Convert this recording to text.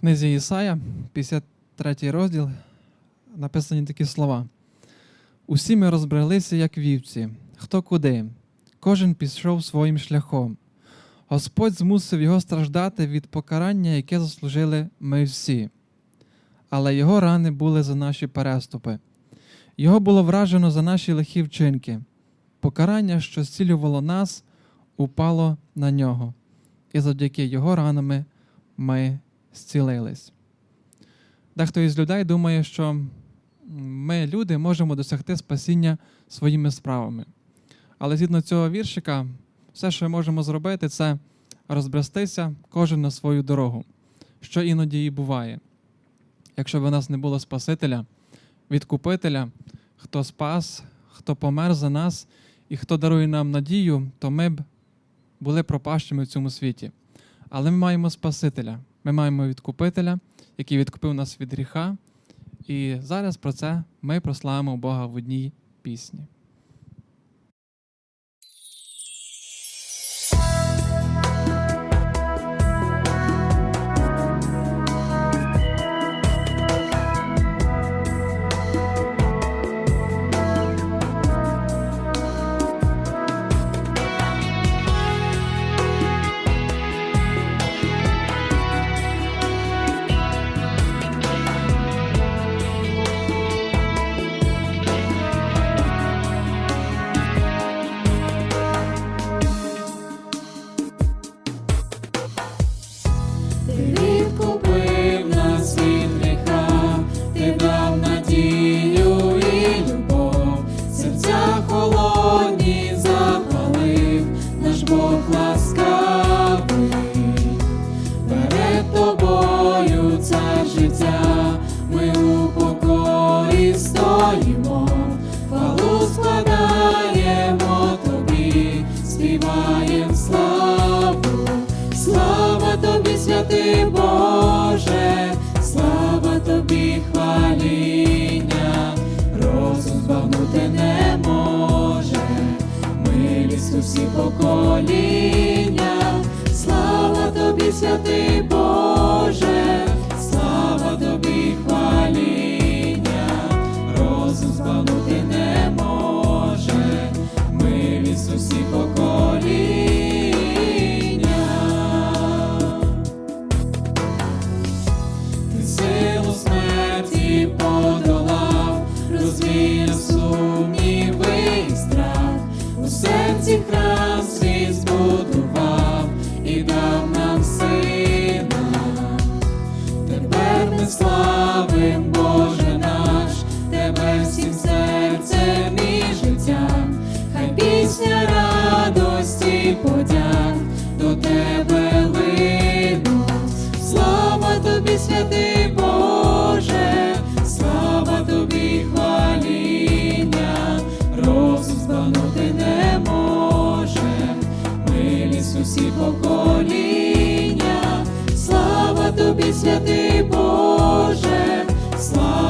книзі Ісая, 53 розділ, написані такі слова. Усі ми розбрелися, як вівці, хто куди, кожен пішов своїм шляхом. Господь змусив його страждати від покарання, яке заслужили ми всі. Але його рани були за наші переступи. Його було вражено за наші лихі вчинки. Покарання, що зцілювало нас, упало на нього, і завдяки його ранами ми зцілились. Дехто із людей думає, що ми, люди, можемо досягти спасіння своїми справами. Але згідно цього віршика, все, що ми можемо зробити, це розбрестися кожен на свою дорогу, що іноді і буває. Якщо б у нас не було Спасителя, відкупителя, хто спас, хто помер за нас і хто дарує нам надію, то ми б були пропащими в цьому світі. Але ми маємо Спасителя, ми маємо відкупителя, який відкупив нас від гріха. І зараз про це ми прославимо Бога в одній пісні. Боже, слава тобі, хваління, розум збагнути не може, милість усі покоління, слава тобі, святий Боже, смерті подолав, розвіяв сумніви і страх, у серці храм усі покоління, слава тобі, святий Боже, слава